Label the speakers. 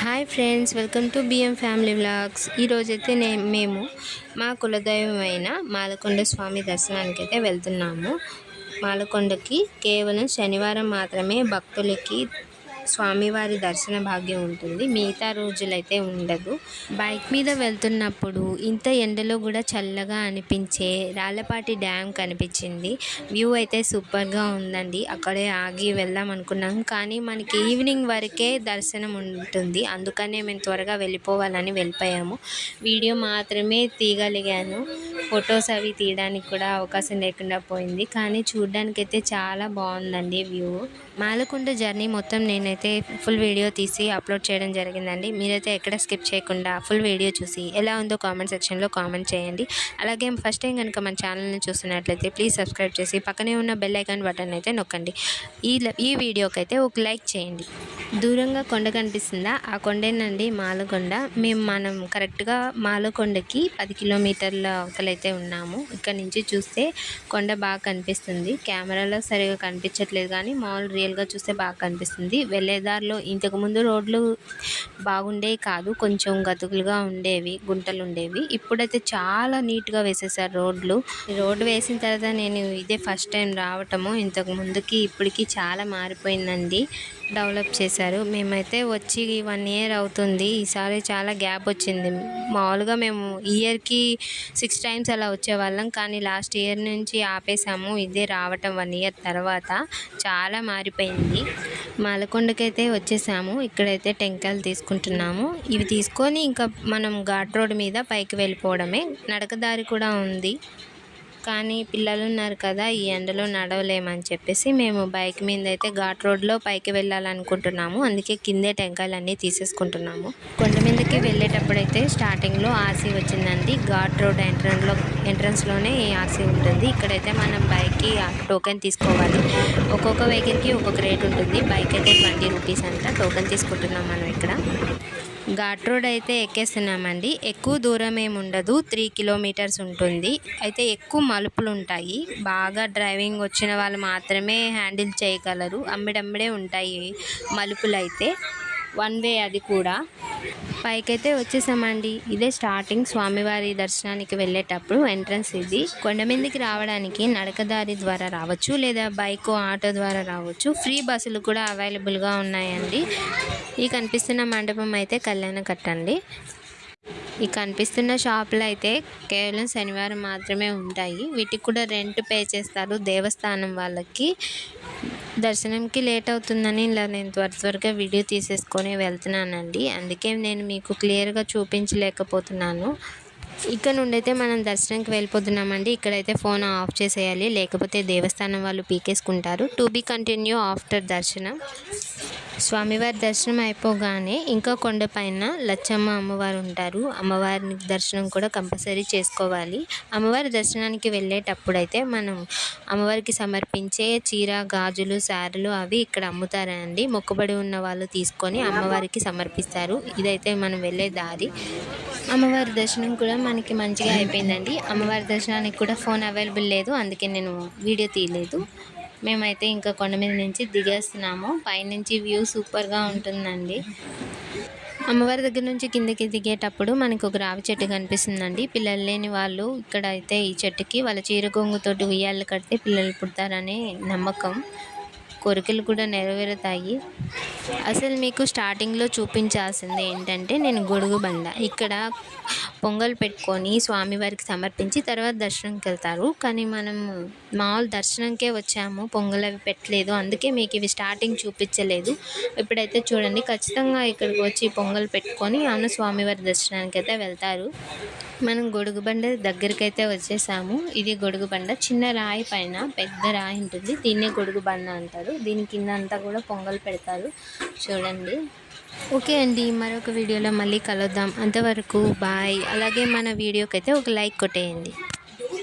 Speaker 1: Hi friends welcome to BM family vlogs. ఈరోజైతే నే మేము మా కులదైవమైన మాలకొండ స్వామి దర్శనానికి అయితే వెళ్తున్నాము. మాలకొండకి కేవలం శనివారం మాత్రమే భక్తులకి స్వామివారి దర్శన భాగ్యం ఉంటుంది. మిగతా రోజులైతే ఉండదు. బైక్ మీద వెళ్తున్నప్పుడు ఇంత ఎండలో కూడా చల్లగా అనిపించే రాళ్ళపాటి డ్యామ్ కనిపించింది. వ్యూ అయితే సూపర్గా ఉందండి. అక్కడే ఆగి వెళ్దాం అనుకున్నాం. కానీ మనకి ఈవినింగ్ వరకే దర్శనం ఉంటుంది. అందుకనే మేము త్వరగా వెళ్ళిపోవాలని వెళ్ళిపోయాము. వీడియో మాత్రమే తీయగలిగాను. ఫొటోస్ అవి తీయడానికి కూడా అవకాశం లేకుండా పోయింది. కానీ చూడడానికి చాలా బాగుందండి వ్యూ. మాలకొండ జర్నీ మొత్తం నేనైతే ఫుల్ వీడియో తీసి అప్లోడ్ చేయడం జరిగిందండి. మీరైతే ఎక్కడ స్కిప్ చేయకుండా ఫుల్ వీడియో చూసి ఎలా ఉందో కామెంట్ సెక్షన్లో కామెంట్ చేయండి. అలాగే ఫస్ట్ టైం కనుక మన ఛానల్ని చూస్తున్నట్లయితే ప్లీజ్ సబ్స్క్రైబ్ చేసి పక్కనే ఉన్న బెల్ ఐకాన్ బటన్ అయితే నొక్కండి. ఈ ఈ వీడియోకి అయితే ఒక లైక్ చేయండి. దూరంగా కొండ కనిపిస్తుందా? ఆ కొండేనండి మాలకొండ. మేము మనం కరెక్ట్గా మాలకొండకి పది కిలోమీటర్ల అవతలైతే ఉన్నాము. ఇక్కడ నుంచి చూస్తే కొండ బాగా కనిపిస్తుంది. కెమెరాలో సరిగా కనిపించట్లేదు కానీ మామూలు రియల్గా చూస్తే బాగా కనిపిస్తుంది. వెళ్ళేదారిలో ఇంతకుముందు రోడ్లు బాగుండేవి కాదు కొంచెం గతుకులుగా ఉండేవి గుంటలు ఉండేవి. ఇప్పుడైతే చాలా నీట్గా వేసేసారు రోడ్లు. రోడ్డు వేసిన తర్వాత నేను ఇదే ఫస్ట్ టైం రావటము ఇంతకు ముందుకి ఇప్పటికి చాలా మారిపోయిందండి. డెవలప్ చేశారు. మేమైతే వచ్చి వన్ ఇయర్ అవుతుంది. ఈసారి చాలా గ్యాప్ వచ్చింది. మామూలుగా మేము ఇయర్కి సిక్స్ టైమ్స్ అలా వచ్చేవాళ్ళం కానీ లాస్ట్ ఇయర్ నుంచి ఆపేసాము. ఇదే రావటం వన్ ఇయర్ తర్వాత. చాలా మారిపోయింది మాలకొండకైతే వచ్చేసాము. ఇక్కడైతే టెంకాయలు తీసుకుంటున్నాము. ఇవి తీసుకొని ఇంకా మనం ఘాట్ రోడ్ మీద పైకి వెళ్ళిపోవడమే. నడకదారి కూడా ఉంది. కానీ పిల్లలు ఉన్నారు కదా ఈ ఎండలో నడవలేమని చెప్పేసి మేము బైక్ మీద అయితే ఘాట్ రోడ్లో పైకి వెళ్ళాలనుకుంటున్నాము. అందుకే కిందే టెంకాయలు అన్నీ తీసేసుకుంటున్నాము. కొండ మీదకి వెళ్ళేటప్పుడైతే స్టార్టింగ్లో ఆర్సీ వచ్చిందండి. ఘాట్ రోడ్ ఎంట్రన్స్లో ఎంట్రన్స్లోనే ఆర్సీ ఉంటుంది. ఇక్కడైతే మనం బైక్కి టోకెన్ తీసుకోవాలి. ఒక్కొక్క వెహికల్కి ఒక్కొక్క రేట్ ఉంటుంది. బైక్ అయితే ట్వంటీ రూపీస్ అంట. టోకెన్ తీసుకుంటున్నాం మనం ఇక్కడ. ఘాట్ రోడ్ అయితే ఎక్కేస్తున్నామండి. ఎక్కువ దూరం ఏమి ఉండదు. త్రీ కిలోమీటర్స్ ఉంటుంది. అయితే ఎక్కువ మలుపులు ఉంటాయి బాగా డ్రైవింగ్ వచ్చిన వాళ్ళు మాత్రమే హ్యాండిల్ చేయగలరు. అమ్మిడమ్మిడే ఉంటాయి మలుపులు అయితే వన్ వే అది కూడా. పైకైతే వచ్చేసామండి. ఇదే స్టార్టింగ్ స్వామివారి దర్శనానికి వెళ్ళేటప్పుడు ఎంట్రన్స్ ఇది. కొండ మీదకి రావడానికి నడకదారి ద్వారా రావచ్చు లేదా బైక్ ఆటో ద్వారా రావచ్చు. ఫ్రీ బస్సులు కూడా అవైలబుల్గా ఉన్నాయండి. ఈ కనిపిస్తున్న మండపం అయితే కళ్యాణ కట్టండి ఈ కనిపిస్తున్న షాపులు అయితే కేవలం శనివారం మాత్రమే ఉంటాయి. వీటికి కూడా రెంట్ పే చేస్తారు దేవస్థానం వాళ్ళకి. దర్శనంకి లేట్ అవుతుందని ఇలా నేను త్వర త్వరగా వీడియో తీసేసుకొని వెళ్తున్నానండి. అందుకే నేను మీకు క్లియర్గా చూపించలేకపోతున్నాను. ఇక్కడ నుండి అయితే మనం దర్శనంకి వెళ్ళిపోతున్నామండి. ఇక్కడైతే ఫోన్ ఆఫ్ చేసేయాలి. లేకపోతే దేవస్థానం వాళ్ళు పీకేసుకుంటారు. To be continue after darshanam. స్వామివారి దర్శనం అయిపోగానే ఇంకా కొండపైన లచ్చమ్మ అమ్మవారు ఉంటారు. అమ్మవారిని దర్శనం కూడా కంపల్సరీ చేసుకోవాలి. అమ్మవారి దర్శనానికి వెళ్ళేటప్పుడు అయితే మనం అమ్మవారికి సమర్పించే చీర గాజులు శారలు అవి ఇక్కడ అమ్ముతారండి. మొక్కుబడి ఉన్న వాళ్ళు తీసుకొని అమ్మవారికి సమర్పిస్తారు. ఇదైతే మనం వెళ్ళే దారి. అమ్మవారి దర్శనం కూడా మనకి మంచిగా అయిపోయిందండి. అమ్మవారి దర్శనానికి కూడా ఫోన్ అవైలబుల్ లేదు. అందుకే నేను వీడియో తీయలేదు. మేమైతే ఇంకా కొండ మీద నుంచి దిగేస్తున్నాము. పైనుంచి వ్యూ సూపర్గా ఉంటుందండి. అమ్మవారి దగ్గర నుంచి కిందకి దిగేటప్పుడు మనకు ఒక రావి చెట్టు కనిపిస్తుందండి. పిల్లలు లేని వాళ్ళు ఇక్కడ అయితే ఈ చెట్టుకి వాళ్ళ చీర కొంగుతోటి ఉయ్యాలు కడితే పిల్లలు పుడతారనే నమ్మకం. కోరికలు కూడా నెరవేరుతాయి. అసలు మీకు స్టార్టింగ్లో చూపించాల్సింది ఏంటంటే నేను గొడుగు బండ ఇక్కడ పొంగల్ పెట్టుకొని స్వామివారికి సమర్పించి తర్వాత దర్శనంకి వెళ్తారు. కానీ మనం మామూలు దర్శనంకే వచ్చాము పొంగల్ అవి పెట్టలేదు. అందుకే మీకు ఇవి స్టార్టింగ్ చూపించలేదు. ఇప్పుడైతే చూడండి ఖచ్చితంగా ఇక్కడికి వచ్చి పొంగల్ పెట్టుకొని అన్న స్వామివారి దర్శనానికి అయితే వెళ్తారు. మనం గొడుగు బండ దగ్గరికి అయితే వచ్చేసాము. ఇది గొడుగు బండ. చిన్న రాయి పైన పెద్ద రాయి ఉంటుంది. దీన్నే గొడుగు బండ అంటారు. దీని కింద అంతా కూడా పొంగల్ పెడతారు. చూడండి. ఓకే అండి. మరొక వీడియోలో మళ్ళీ కలుద్దాం. అంతవరకు బాయ్. అలాగే మన వీడియోకి అయితే ఒక లైక్ కొట్టేయండి.